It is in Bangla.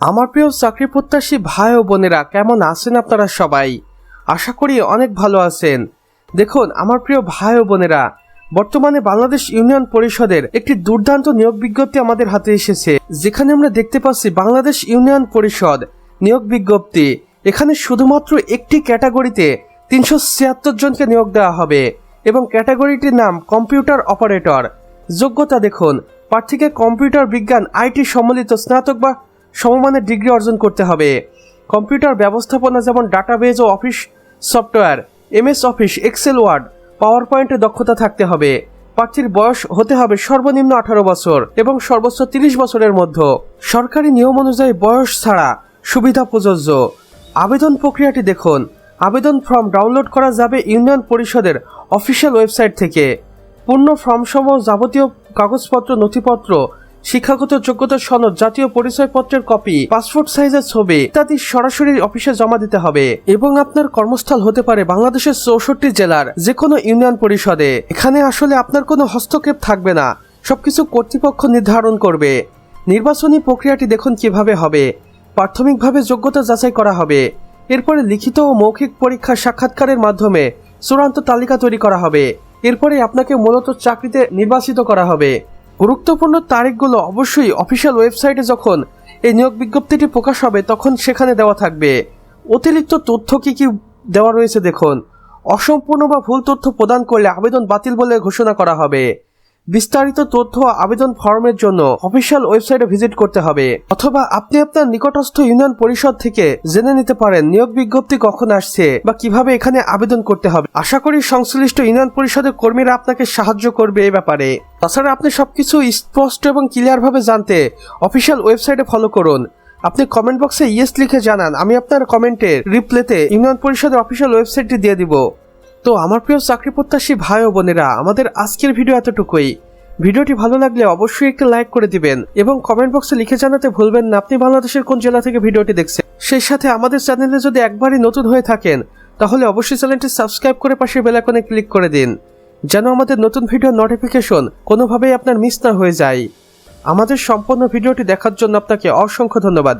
আমার প্রিয় চাকরি প্রত্যাশী ভাই ও বোনেরা, কেমন আছেন আপনারা সবাই? আশা করি অনেক ভালো আছেন। দেখুন, আমার প্রিয় ভাই ও বোনেরা, বর্তমানে বাংলাদেশ ইউনিয়ন পরিষদের একটি দুর্দান্ত নিয়োগ বিজ্ঞপ্তি আমাদের হাতে এসেছে। যেখানে আমরা দেখতে পাচ্ছি বাংলাদেশ ইউনিয়ন পরিষদ নিয়োগ বিজ্ঞপ্তি। এখানে শুধুমাত্র একটি ক্যাটাগরিতে তিনশো ছিয়াত্তর জনকে নিয়োগ দেওয়া হবে এবং ক্যাটাগরিটির নাম কম্পিউটার অপারেটর। যোগ্যতা দেখুন, প্রার্থীকে কম্পিউটার বিজ্ঞান, আইটি সম্মিলিত স্নাতক বা সমমানের ডিগ্রি অর্জন করতে হবে। কম্পিউটার ব্যবস্থাপনা যেমন ডাটাবেজ ও office software, MS office, Excel Word power পয়েন্টে দক্ষতা থাকতে হবে। প্রার্থীর বয়স হতে হবে সর্বনিম্ন আঠারো বছর এবং সর্বোচ্চ তিরিশ বছরের মধ্যে। সরকারি নিয়ম অনুযায়ী বয়স ছাড়া সুবিধা প্রযোজ্য। আবেদন প্রক্রিয়াটি দেখুন। আবেদন ফর্ম ডাউনলোড করা যাবে ইউনিয়ন পরিষদের অফিসিয়াল ওয়েবসাইট থেকে। পূর্ণ ফর্মসহ যাবতীয় কাগজপত্র, নথিপত্র শিক্ষাগত যোগ্যতা সনদ, জাতীয় পরিচয়পত্রের কপি, পাসপোর্ট সাইজের ছবি ইত্যাদি সরাসরি অফিসে জমা দিতে হবে এবং আপনার কর্মস্থল হতে পারে বাংলাদেশের চৌষট্টি জেলার যে কোনো ইউনিয়ন পরিষদে। এখানে আসলে আপনার কোনো হস্তক্ষেপ থাকবে না, সবকিছু কর্তৃপক্ষ নির্ধারণ করবে। নির্বাচনী প্রক্রিয়াটি দেখুন কীভাবে হবে। প্রাথমিকভাবে যোগ্যতা যাচাই করা হবে। এরপরে লিখিত ও মৌখিক পরীক্ষা সাক্ষাৎকারের মাধ্যমে চূড়ান্ত তালিকা তৈরি করা হবে। এরপরে আপনাকে মূলত চাকরিতে নির্বাচিত করা হবে। গুরুত্বপূর্ণ তারিখগুলো অবশ্যই অফিসিয়াল ওয়েবসাইটে যখন এই নিয়োগ বিজ্ঞপ্তিটি প্রকাশ হবে, তখন সেখানে দেওয়া থাকবে। অতিরিক্ত তথ্য কি কি দেওয়া রয়েছে দেখুন। অসম্পূর্ণ বা ভুল তথ্য প্রদান করলে আবেদন বাতিল বলে ঘোষণা করা হবে। বিস্তারিত তথ্য আবেদন ফর্মের জন্য অফিসিয়াল ওয়েবসাইটে ভিজিট করতে হবে। অথবা আপনি আপনার নিকটস্থ ইউনিয়ন পরিষদ থেকে জেনে নিতে পারেন নিয়োগ বিজ্ঞপ্তি কখন আসছে বা কীভাবে এখানে আবেদন করতে হবে। আশা করি সংশ্লিষ্ট ইউনিয়ন পরিষদের কর্মীরা আপনাকে সাহায্য করবে এ ব্যাপারে। তাছাড়া আপনি সবকিছু স্পষ্ট এবং ক্লিয়ার ভাবে জানতে অফিসিয়াল ওয়েবসাইটে ফলো করুন। আপনি কমেন্ট বক্সে ইয়েস লিখে জানান, আমি আপনার কমেন্টের রিপ্লেতে ইউনিয়ন পরিষদের অফিসিয়াল ওয়েবসাইটটি দিয়ে দিব। তো আমার প্রিয় চাকরি প্রত্যাশী ভাই ও বোনেরা, আমাদের আজকের ভিডিও এতটুকুই। ভিডিওটি ভালো লাগলে অবশ্যই একটি লাইক করে দিবেন এবং কমেন্ট বক্সে লিখে জানাতে ভুলবেন না, আপনি বাংলাদেশের কোন জেলা থেকে ভিডিওটি দেখছেন। সেই সাথে আমাদের চ্যানেলে যদি একবারই নতুন হয়ে থাকেন, তাহলে অবশ্যই চ্যানেলটি সাবস্ক্রাইব করে পাশে বেল আইকনে ক্লিক করে দিন, যেন আমাদের নতুন ভিডিও নোটিফিকেশন কোনোভাবেই আপনার মিস না হয়ে যায়। আমাদের সম্পূর্ণ ভিডিওটি দেখার জন্য আপনাকে অসংখ্য ধন্যবাদ।